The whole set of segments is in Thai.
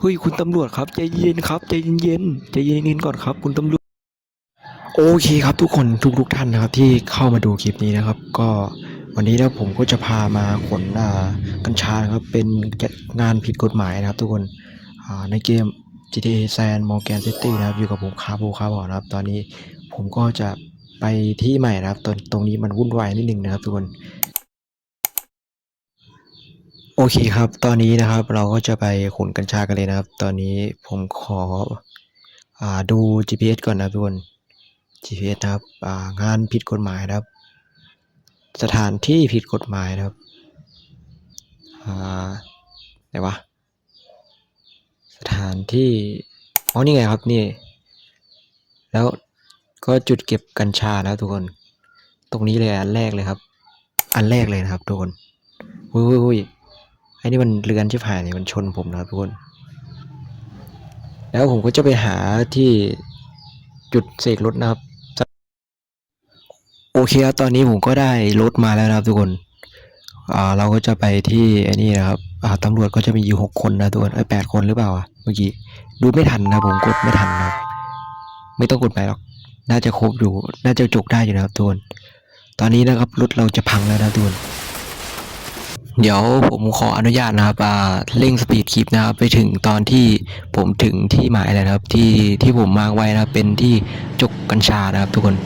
เฮ้ยคุณตำรวจครับใจเย็นครับใจเย็นๆใจเย็นๆก่อนครับ คุณตำรวจ โอเคครับทุกคนทุกทุกๆท่านนะครับ ที่เข้ามาดูคลิปนี้นะครับ ก็วันนี้นะผมก็จะพามาขนกัญชานะครับ เป็นงานผิดกฎหมายนะครับ ทุกคนในเกม GTA San Morgan City นะครับอยู่กับผมคาโบคาบอนะครับ ตอนนี้ผมก็จะไปที่ใหม่นะครับตรงตรงนี้มันวุ่นวายนิดนึงนะครับ ทุกคน โอเคครับ ตอนนี้นะครับเราก็จะไปขนกัญชากันเลยนะครับ ตอนนี้ผมขออ่าดู GPS ก่อนนะทุกคน GPS นะครับอ่างานผิดกฎหมายนะครับ สถานที่ผิดกฎหมายนะครับอ่าไหนวะ สถานที่ อ๋อ นี่ไงครับนี่ แล้วก็จุดเก็บกัญชานะครับทุกคน ตรงนี้เลยอันแรกเลยครับ อันแรกเลยนะครับทุกคนอุ้ยอุ้ยอุ้ย ไอ้นี่มันเรือนชิบหายเนี่ยมันชนผมนะครับทุกคน แล้วผมก็จะไปหาที่จุดเสกรถนะครับ โอเคครับตอนนี้ผมก็ได้รถมาแล้วนะครับทุกคนอ่าเราก็จะไปที่ไอ้นี่นะครับอ่าตำรวจก็จะมีอยู่หกคนนะทุกคนไอ้แปดคนหรือเปล่าอะเมื่อกี้ดูไม่ทันนะผมกดไม่ทันนะไม่ต้องกดไปหรอก น่าจะครบอยู่ น่าจะจกได้อยู่นะครับทุกคน ตอนนี้นะครับรถเราจะพังแล้วนะทุกคน เดี๋ยวผมขออนุญาตนะครับอ่าเร่งสปีดคลิปนะครับ ไปถึงตอนที่ผมถึงที่หมายแล้วนะครับ ที่ที่ผมมาร์กไว้นะครับเป็นที่จกกัญชานะครับทุกคน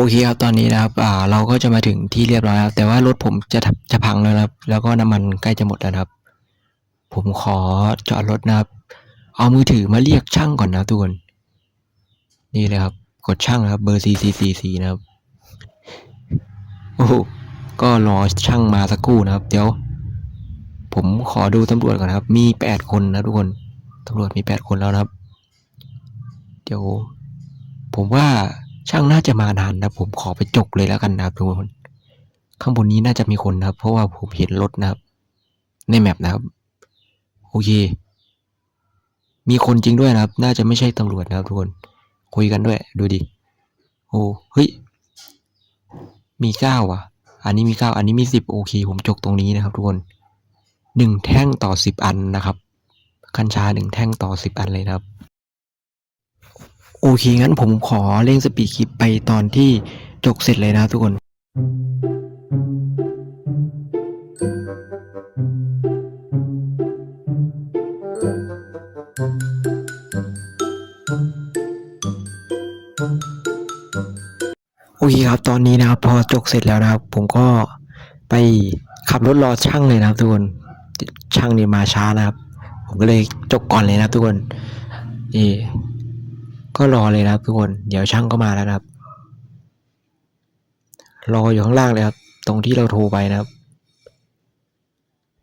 โอเคครับตอนนี้นะครับอ่าเราก็จะมาถึงที่เรียบร้อยแล้วแต่ว่ารถผมจะจะพังแล้วนะครับ แล้วก็น้ำมันใกล้จะหมดแล้วครับ ผมขอจอดรถนะครับ เอามือถือมาเรียกช่างก่อนนะทุกคนนี่เลยครับ กดช่างนะครับ เบอร์ CCCC นะครับโอ้โหก็รอช่างมาสักครู่นะครับ เดี๋ยว ผมขอดูตำรวจก่อนนะครับ มีแปดคนนะทุกคนตำรวจมีแปดคนแล้วนะครับ เดี๋ยว ผมว่า ช่างน่าจะมานานนะผมขอไปจกเลยแล้วกันนะครับทุกคน ข้างบนนี้น่าจะมีคนนะครับ เพราะว่าผมเห็นรถนะครับ ในแมปนะครับ โอเค มีคนจริงด้วยนะครับ น่าจะไม่ใช่ตำรวจนะครับทุกคน คุยกันด้วย ดูดิ โอ้เฮ้ย มีเก้าว่ะ อันนี้มีเก้า อันนี้มีสิบโอเค ผมจกตรงนี้นะครับ ทุกคนหนึ่งแท่งต่อสิบอันนะครับ กัญชาหนึ่งแท่งต่อสิบอันเลยนะครับ โอเคงั้นผมขอเร่งสปีดคลิปไปตอนที่จกเสร็จเลยนะทุกคนโอเคครับตอนนี้นะครับ พอจกเสร็จแล้วนะครับ ผมก็ไปขับรถรอช่างเลยนะครับ ทุกคนช่างนี่มาช้านะครับ ผมก็เลยจกก่อนเลยนะครับ ทุกคนนี่ ก็รอเลยนะครับทุกคน เดี๋ยวช่างก็มาแล้วนะครับ รออยู่ข้างล่างเลยครับ ตรงที่เราโทรไปนะครับ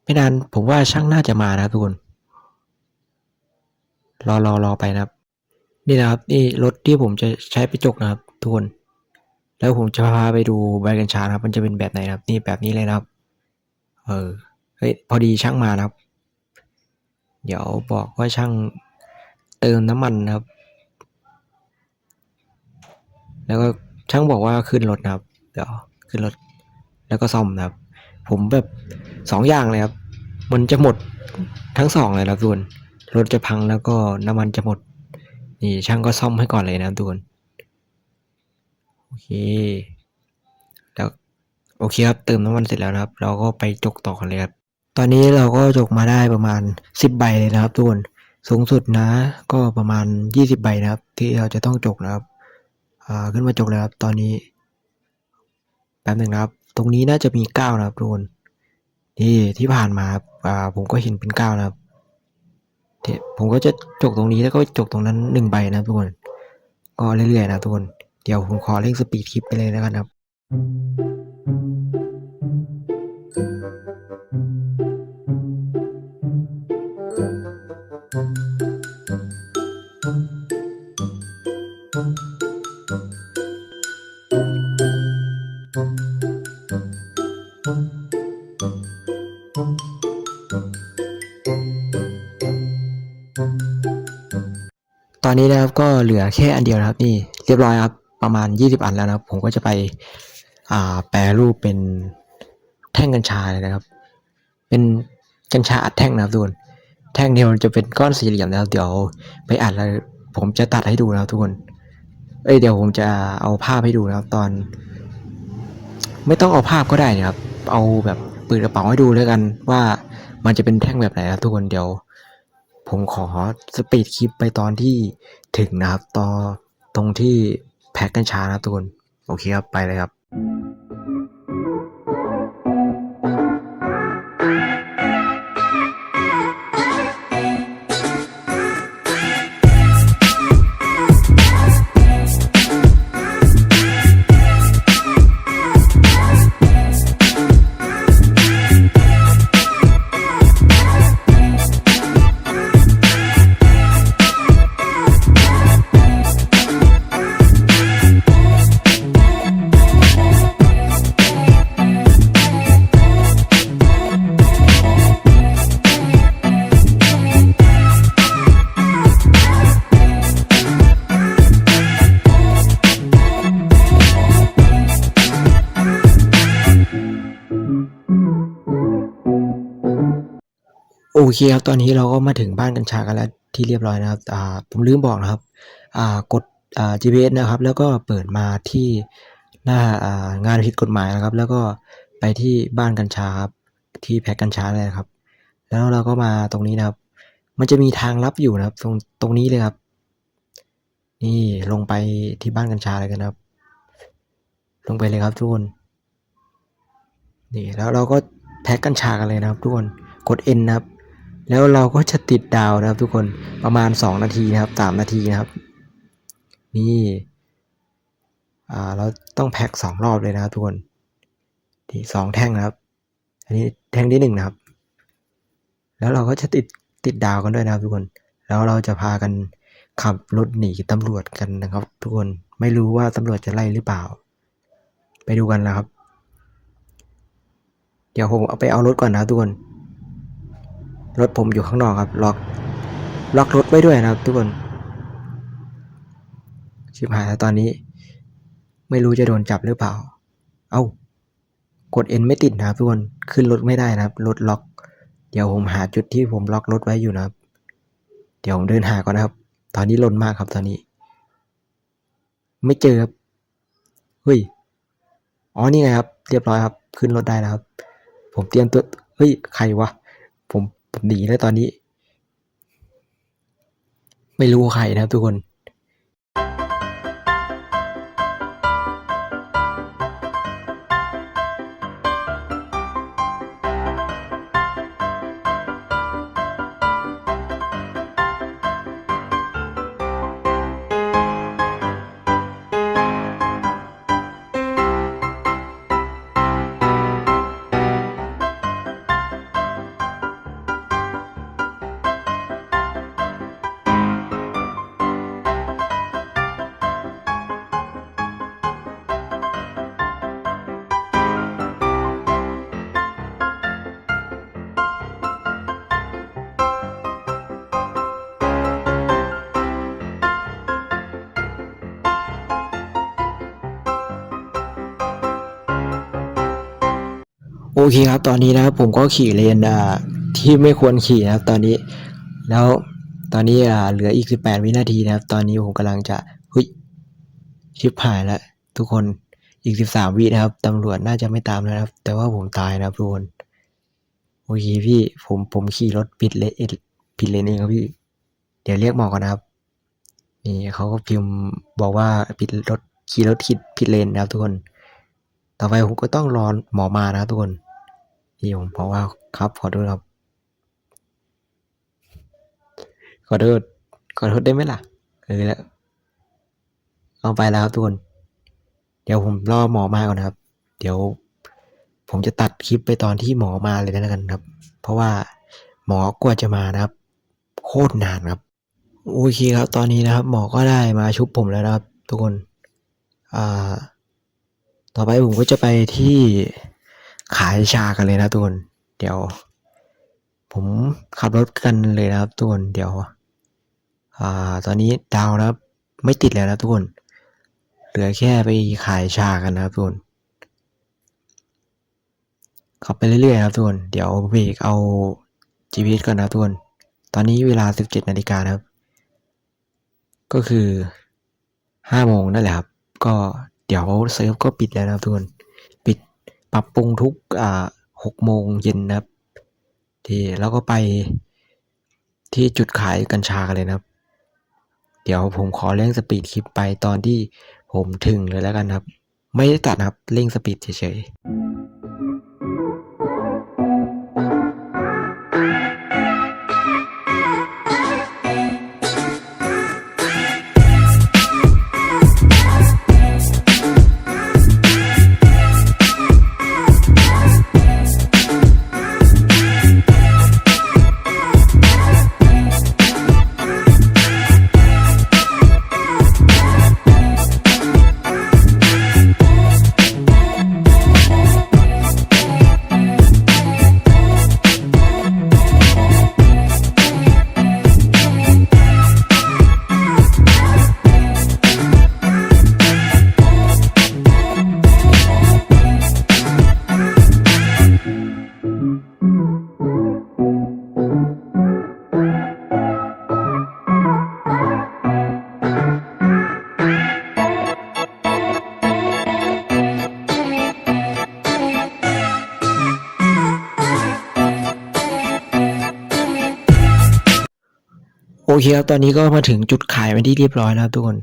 ไม่นานผมว่าช่างน่าจะมานะครับทุกคน รอรอรอไปนะครับ นี่นะครับนี่รถที่ผมจะใช้ไปจกนะครับ ทุกคน แล้วผมจะพาไปดูใบกัญชานครับ มันจะเป็นแบบไหนนะครับ นี่แบบนี้เลยนะครับ เออ เฮ้ยพอดีช่างมานะครับ เดี๋ยวบอกว่าช่างเติมน้ำมันนะครับ แล้วก็ช่างบอกว่าขึ้นรถนะครับ เดี๋ยวขึ้นรถแล้วก็ซ่อมนะครับ ผมแบบสองอย่างเลยครับ มันจะหมดทั้งสองเลยนะทุกคนรถจะพังแล้วก็น้ำมันจะหมด นี่ช่างก็ซ่อมให้ก่อนเลยนะทุกคนโอเค แล้วโอเคครับเติมน้ำมันเสร็จแล้วนะครับ เราก็ไปจกต่อกันเลยครับตอนนี้เราก็จกมาได้ประมาณสิบใบเลยนะครับทุกคนสูงสุดนะ ก็ประมาณยี่สิบใบนะครับ ที่เราจะต้องจกนะครับ ขึ้นมาจกเลยครับตอนนี้แป๊บหนึ่งนะครับ ตรงนี้น่าจะมีเก้านะครับทุกคนนี่ที่ผ่านมาอ่าผมก็เห็นเป็นเก้านะครับผมก็จะจกตรงนี้แล้วก็จกตรงนั้นหนึ่งใบนะทุกคน ก็เรื่อยๆนะทุกคน เดี๋ยวผมขอเร่งสปีดคลิปไปเลยแล้วกันครับต อนนี้นะครับก็เหลือแค่อันเดียวนะครับนี่เรียบร้อยครับประมาณ 20 อันแล้วนะครับ ผมก็จะไปอ่าแปรรูปเป็นแท่งกัญชาเลยนะครับ เป็นกัญชาอัดแท่งนะครับทุกคนแท่งเดียวจะเป็นก้อนสี่เหลี่ยมนะครับเดี๋ยวไปอัดแล้วผมจะตัดให้ดูนะครับทุกคน เอ้ยเดี๋ยวผมจะเอาภาพให้ดูนะครับตอน ไม่ต้องเอาภาพก็ได้นะครับ เอาแบบเปิดกระเป๋าให้ดูแล้วกันว่ามันจะเป็นแท่งแบบไหนนะครับทุกคนเดี๋ยว ผมขอสปีดคลิปไปตอนที่ถึงนะครับตอนตรงที่แพ็กกัญชานะทุกคนโอเคครับไปเลยครับ เคครับ ตอนนี้เราก็มาถึงบ้านกัญชากันแล้วที่เรียบร้อยนะครับอ่าผมลืมบอกนะครับอ่ากดอ่า GPS นะครับ แล้วก็เปิดมาที่หน้าอ่างานผิดกฎหมายนะครับ แล้วก็ไปที่บ้านกัญชาครับที่แพ็กกัญชาเลยนะครับ แล้วเราก็มาตรงนี้นะครับ มันจะมีทางลับอยู่นะครับ ตรงตรงนี้เลยครับ นี่ลงไปที่บ้านกัญชาเลยกันครับ ลงไปเลยครับทุกคนนี่แล้วเราก็แพ็กกัญชากันเลยนะครับทุกคนกด N นะครับ แล้วเราก็จะติดดาวนะครับทุกคนประมาณสองนาทีนะครับสามนาทีนะครับ นี่อ่าเราต้องแพ็กสองรอบเลยนะครับทุกคนที่สองแท่งนะครับ อันนี้แท่งที่หนึ่งนะครับ แล้วเราก็จะติดติดดาวกันด้วยนะครับทุกคน แล้วเราจะพากันขับรถหนีตำรวจกันนะครับ ทุกคนไม่รู้ว่าตำรวจจะไล่หรือเปล่า ไปดูกันนะครับ เดี๋ยวผมเอาไปเอารถก่อนนะทุกคน รถผมอยู่ข้างนอกครับ ล็อก ล็อกรถไว้ด้วยนะครับ ทุกคน ชิบหายแล้วตอนนี้ ไม่รู้จะโดนจับหรือเปล่า เอา้ากด N ไม่ติดนะครับทุกคน ขึ้นรถไม่ได้นะครับ รถล็อก เดี๋ยวผมหาจุดที่ผมล็อกรถไว้อยู่นะครับ เดี๋ยวผมเดินหาก่อนนะครับ ตอนนี้ลนมากครับตอนนี้ ไม่เจอครับ เฮ้ย อ๋อ นี่ไงครับ เรียบร้อยครับ ขึ้นรถได้แล้วครับ ผมเตรียมตัว เฮ้ย ใครวะ ผม หนีแล้วตอนนี้ ไม่รู้ใครนะครับทุกคน อเคครับ ตอนนี้นะครับผมก็ขี่เลนอ่าที่ไม่ควรขี่นะครับ ตอนนี้ แล้วตอนนี้อ่าเหลืออีกสิบแปดวินาทีนะครับ ตอนนี้ผมกำลังจะหุยชิบหายแล้วทุกคนอีกสิบสามวินะครับตำรวจน่าจะไม่ตามแล้วนะครับ แต่ว่าผมตายนะครับทุกคนโอเคพี่ผมผมขี่รถผิดเลนผิดเลนเองครับพี่ เดี๋ยวเรียกหมอก่อนนะครับ นี่เขาก็พิมพ์บอกว่าผิดรถขี่รถผิดผิดเลนนะครับ ทุกคน ต่อไปผมก็ต้องรอหมอมานะครับทุกคน นี่ผมบอกว่าครับขอโทษครับ ขอโทษขอโทษได้ไหมล่ะเออแล้วเอาไปแล้วครับทุกคน เดี๋ยวผมรอหมอมาก่อนนะครับ เดี๋ยว ผมจะตัดคลิปไปตอนที่หมอมาเลยแล้วกันครับ เพราะว่าหมอกว่าจะมานะครับ โคตรนานครับโอเคครับ ตอนนี้นะครับ หมอก็ได้มาชุบผมแล้วนะครับ ทุกคน อ่า ต่อไปผมก็จะไปที่ ขายชากันเลยนะทุกคน เดี๋ยว ผมขับรถกันเลยนะครับทุกคนเดี๋ยว อ่า ตอนนี้ดาวนะครับ ไม่ติดแล้วนะทุกคน เหลือแค่ไปขายชากันนะครับทุกคนขับไปเรื่อยๆนะครับทุกคน เดี๋ยวเบรกเอา GPS ก่อนนะทุกคน ตอนนี้เวลา 17นาฬิกานะครับ ก็คือ5โมงนั่นแหละครับ ก็เดี๋ยวเซิร์ฟก็ปิดแล้วนะครับทุกคน ปิด ปรับปรุงทุกอ่า6โมงเย็นนะครับ ที่แล้วก็ไปที่จุดขายกัญชากันเลยนะครับ เดี๋ยวผมขอเร่งสปีดคลิปไปตอนที่ผมถึงเลยแล้วกันครับ ไม่ได้ตัดนะครับเร่งสปีดเฉยๆ อเคครับตอนนี้ก็มาถึงจุดขายเป็นที่เรียบร้อยนะครับทุกคน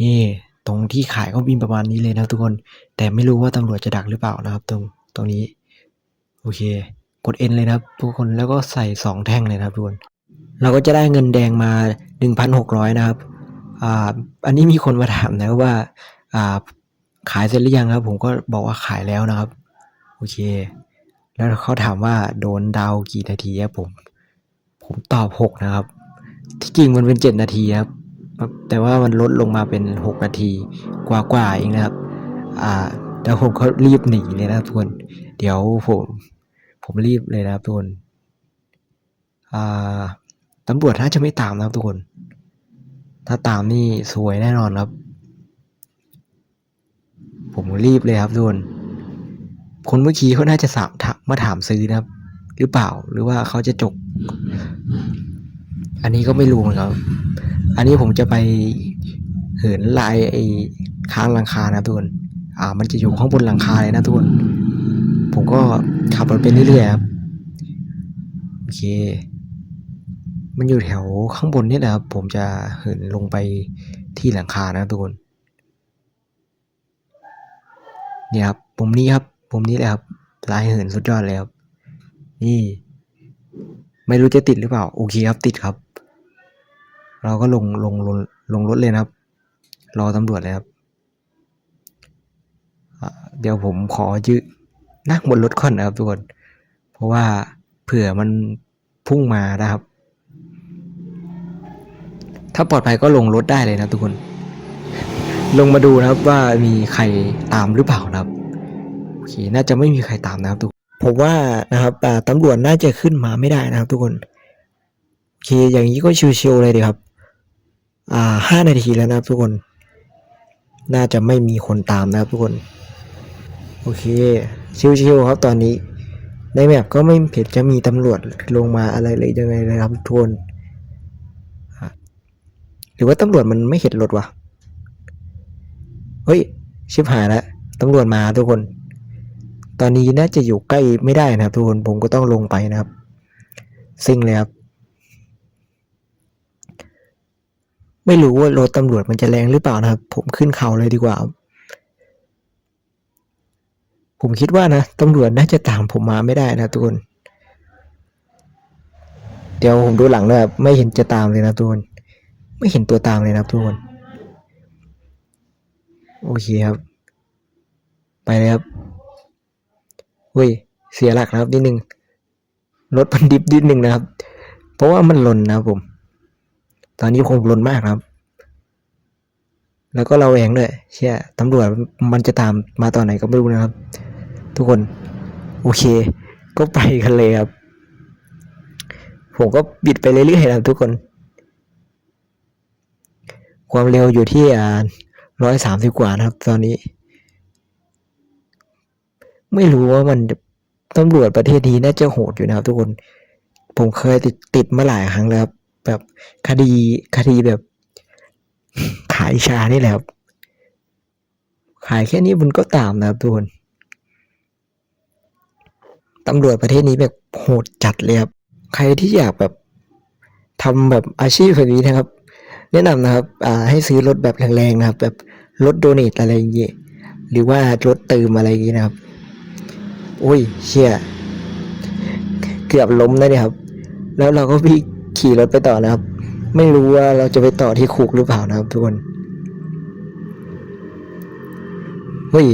นี่ตรงที่ขายก็บินประมาณนี้เลยนะทุกคน แต่ไม่รู้ว่าตำรวจจะดักหรือเปล่านะครับ ตรงตรงนี้ โอเค กด N เลยนะครับ ทุกคนแล้วก็ใส่สองแท่งเลยนะครับทุกคนเราก็จะได้เงินแดงมาหนึ่งพันหกร้อยนะครับอ่าอันนี้มีคนมาถามนะว่าอ่าขายเสร็จหรือยังครับ ผมก็บอกว่าขายแล้วนะครับ โอเค แล้วเขาถามว่าโดนดาวกี่นาทีครับผม ผมตอบหกนะครับ ที่จริงมันเป็นเจ็ดนาทีครับ แต่ว่ามันลดลงมาเป็นหกนาทีกว่าๆเองนะครับ อ่าแล้วผมก็รีบหนีเลยนะครับทุกคน เดี๋ยวผม ผมรีบเลยนะครับทุกคนอ่าตำรวจน่าจะไม่ตามนะครับทุกคน ถ้าตามนี่สวยแน่นอนครับ ผมรีบเลยครับทุกคน คนเมื่อกี้เขาน่าจะสามถามมาถามซื้อนะครับ หรือเปล่า หรือว่าเขาจะจก อันนี้ก็ไม่รู้เหมือนกันอันนี้ผมจะไปเหินลายไอ้ค้างหลังคานะทุกคนอ่า มันจะอยู่ข้างบนหลังคาเลยนะทุกคน ผมก็ขับรถไปเรื่อยๆครับโอเค มันอยู่แถวข้างบนนี่แหละครับผมจะเหินลงไปที่หลังคานะทุกคนเนี่ยครับมุมนี้ครับมุมนี้แหละครับลายเหินสุดยอดเลยครับนี่ ไม่รู้จะติดหรือเปล่า โอเคครับติดครับ เราก็ลงลงลงลงรถเลยนะครับ รอตำรวจเลยครับ เดี๋ยวผมขอยืดนั่งบนรถก่อนนะครับทุกคน เพราะว่าเผื่อมันพุ่งมานะครับ ถ้าปลอดภัยก็ลงรถได้เลยนะทุกคน ลงมาดูนะครับว่ามีใครตามหรือเปล่านะครับโอเคน่าจะไม่มีใครตามนะครับทุกคนผมว่านะครับตำรวจน่าจะขึ้นมาไม่ได้นะครับทุกคนโอเคอย่างนี้ก็ชิวๆเลยดีครับ อ่าห้านาทีแล้วนะครับทุกคน น่าจะไม่มีคนตามนะครับทุกคน โอเค ชิวๆครับตอนนี้ ในแมปก็ไม่เห็นจะมีตำรวจลงมาอะไรเลยยังไงเลยครับทุกคนหรือว่าตำรวจมันไม่เห็นรถวะเฮ้ย ชิบหายแล้วตำรวจมาทุกคน ตอนนี้น่าจะอยู่ใกล้ไม่ได้นะครับ ทุกคนผมก็ต้องลงไปนะครับซิ่งเลยครับ ไม่รู้ว่ารถตำรวจมันจะแรงหรือเปล่านะครับ ผมขึ้นเขาเลยดีกว่า ผมคิดว่านะตำรวจน่าจะตามผมมาไม่ได้นะทุกคน เดี๋ยวผมดูหลังด้วยครับไม่เห็นจะตามเลยนะทุกคนไม่เห็นตัวตามเลยนะทุกคนโอเคครับ ไปเลยครับเฮ้ยเสียหลักนะครับนิดนึงรถมันดิบนิดนึงนะครับ เพราะว่ามันหล่นนะครับผม ตอนนี้คงหล่นมากครับ แล้วก็เราเองด้วยเชื่อตำรวจมันจะตามมาตอนไหนก็ไม่รู้นะครับ ทุกคน โอเค ก็ไปกันเลยครับ ผมก็บิดไปเรื่อยๆนะครับทุกคน ความเร็วอยู่ที่อ่าร้อยสามสิบกว่านะครับ ตอนนี้ ไม่รู้ว่ามันตำรวจประเทศนี้น่าจะโหดอยู่นะครับ ทุกคน ผมเคยติดติดมาหลายครั้งแล้วครับ แบบคดีคดีแบบ ขายชานี่แหละครับ ขายแค่นี้มันก็ตามนะครับทุกคนตำรวจประเทศนี้แบบโหดจัดเลยครับ ใครที่อยากแบบทำแบบอาชีพแบบนี้นะครับ แนะนำนะครับอ่าให้ซื้อรถแบบแรงๆนะครับ แบบรถโดเนทอะไรอย่างเงี้ยหรือว่ารถเติมอะไรอย่างงี้นะครับ โอ้ยเชี่ยเกือบล้มนะเนี่ยครับ แล้วเราก็พี่ ขี่รถไปต่อนะครับ ไม่รู้ว่าเราจะไปต่อที่คุกหรือเปล่านะครับ ทุกคนเฮ้ย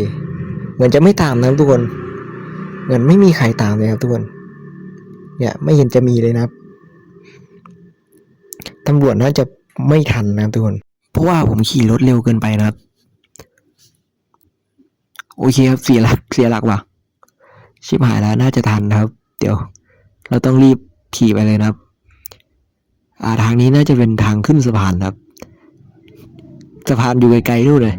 เหมือนจะไม่ตามนะทุกคนเหมือนไม่มีใครตามเลยครับทุกคนเนี่ยไม่เห็นจะมีเลยนะครับตำรวจน่าจะไม่ทันนะครับทุกคน เพราะว่าผมขี่รถเร็วเกินไปนะครับ โอเคครับเสียหลักเสียหลักว่ะชิบหายแล้วน่าจะทันนะครับ เดี๋ยว เราต้องรีบขี่ไปเลยนะครับ อ่าทางนี้น่าจะเป็นทางขึ้นสะพานครับ สะพานอยู่ไกลๆนู่นเลย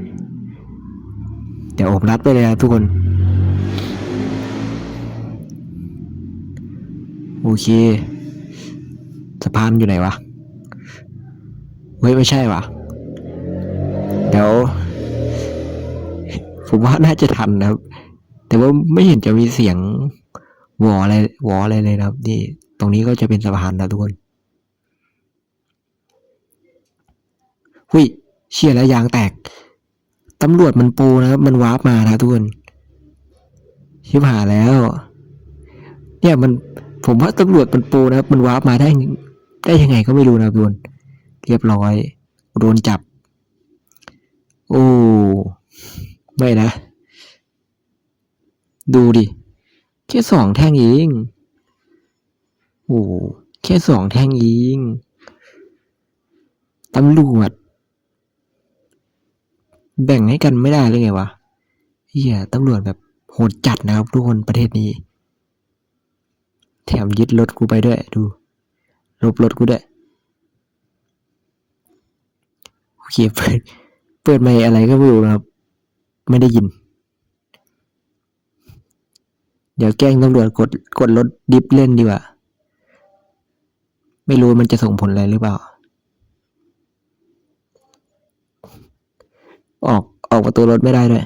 เดี๋ยวผมนัดไปเลยนะทุกคน โอเค สะพานอยู่ไหนวะ เฮ้ย ไม่ใช่วะเดี๋ยว ผมว่าน่าจะทันนะครับ แต่ว่าไม่เห็นจะมีเสียงวออะไรวออะไรเลยนะครับ นี่ ตรงนี้ก็จะเป็นสะพานนะทุกคน หุยเชี่ยแล้วยางแตก ตำรวจมันปรนะครับ มันวาร์ปมานะทุกคน ชิบหายแล้ว เนี่ยมัน ผมว่าตำรวจมันปรนะครับ มันวาร์ปมาได้ ได้ยังไงก็ไม่รู้นะทุกคน เรียบร้อย โดนจับ โอ้ ไม่นะ ดูดิ แค่สองแท่งเองโอ้ แค่สองแท่งเองตำรวจ แบ่งให้กันไม่ได้เลยไงวะเฮียตำรวจแบบโหดจัดนะครับทุกคนประเทศนี้ แถมยึดรถกูไปด้วยดูลบรถกูด้วยโอเคเปิดเปิดไม่อะไรก็ไม่รู้นะครับ ไม่ได้ยิน เดี๋ยวแกล้งตำรวจกดกดรถดิฟเล่นดีกว่า ไม่รู้มันจะส่งผลอะไรหรือเปล่า ออกออกประตูรถไม่ได้ด้วย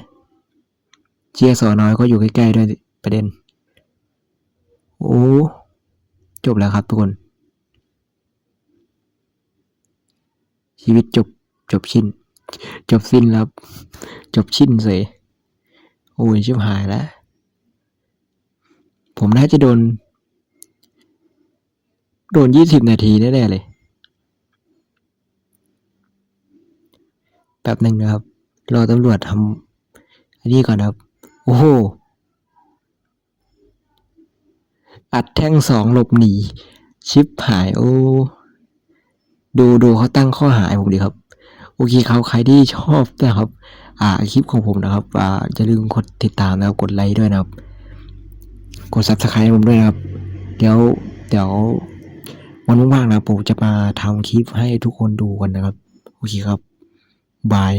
เชียสอน้อยก็อยู่ใกล้ๆด้วยประเด็น โอ้จบแล้วครับทุกคน ชีวิตจบจบชิ้น จบสิ้นแล้วจบชิ้นเสยโอ้ยชิบหายแล้ว ผมน่าจะโดน โดนยี่สิบนาทีแน่ๆเลย แป๊บหนึ่งนะครับ รอตำรวจทำอันนี้ก่อนครับ โอ้โห อัดแท่งสองหลบหนี ชิปหายโอ้ ดูดูเขาตั้งข้อหาผมดีครับ โอเคครับใครที่ชอบนะครับ อ่าคลิปของผมนะครับ อ่าอย่าลืมกดติดตามนะครับ กดไลค์ด้วยนะครับ กด subscribe ผมด้วยนะครับ เดี๋ยวเดี๋ยววันว่างๆนะผมจะมาทำคลิปให้ทุกคนดูกันนะครับ โอเคครับ บาย